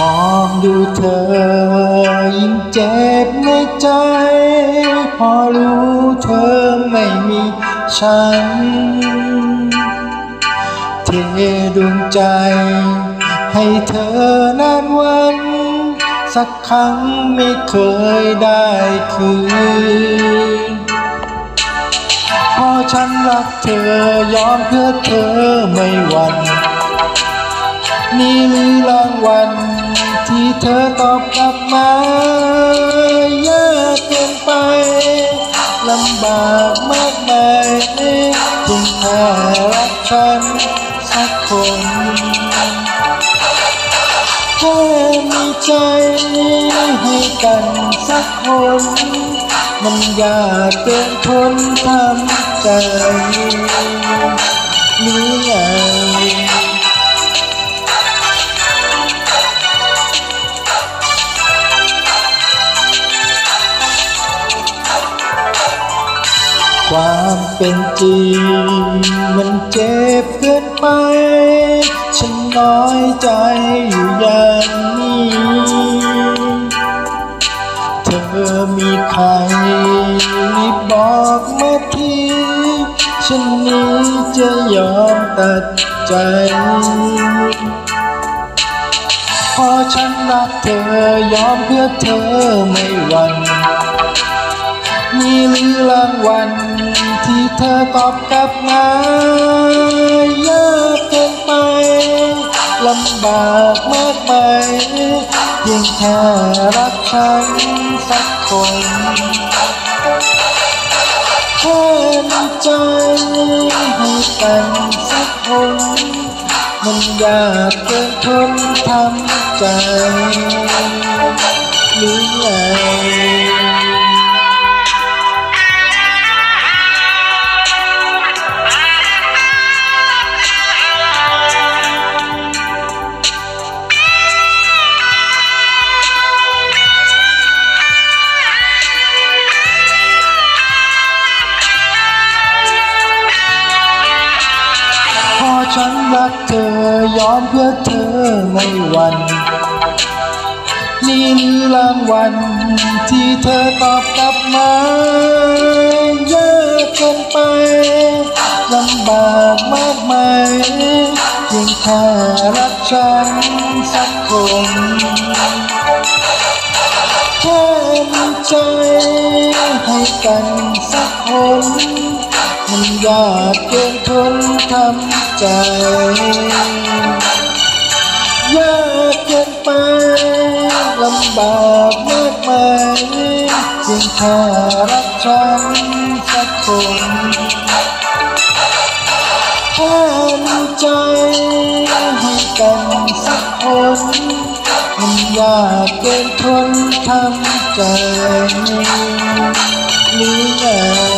มองดูเธอยิ่งเจ็บในใจ พอรู้เธอไม่มีฉัน เทดวงใจ ให้เธอนานวัน สักครั้งไม่เคยได้คืนพอฉันรักเธอยอมเพื่อเธอไม่หวั่น นี่หรือรางวัลที่เธอตอบกลับมายากเกินไปลำบากมากมายเพียงแค่รักฉันสักคนแค่มีใจให้กันสักคน มันยากเกินทนทำใจหรือไง ความเป็นจริง มันเจ็บเกินไป ฉันน้อยใจอยู่อย่างนี้ เธอมีใครรีบบอกมาทีฉันนี้จะยอมตัดใจพอฉันรักเธอยอมเพื่อเธอไม่หวั่น มีหรือรางวัลที่เธอตอบกลับมายากเกินไปลำบากมากไปเพียงแค่รักฉันสักคนแค่ใจให้กันสักคนมันยากเกินทนทำใจหรือไง อยอมเพื่อเธอไม่หวั่นนี่หรือรางวัลที่เธอตอบกลับมายากเกินไปลำบากมากมายเพียงแค่รักฉันสักคนแค่มีใจให้กันสักคนมันยากเกินทนทำใจ พียงแค่รักฉันสักคนแค่มีใจให้กันสักคนมันยากเกินทนทำใจหรือไง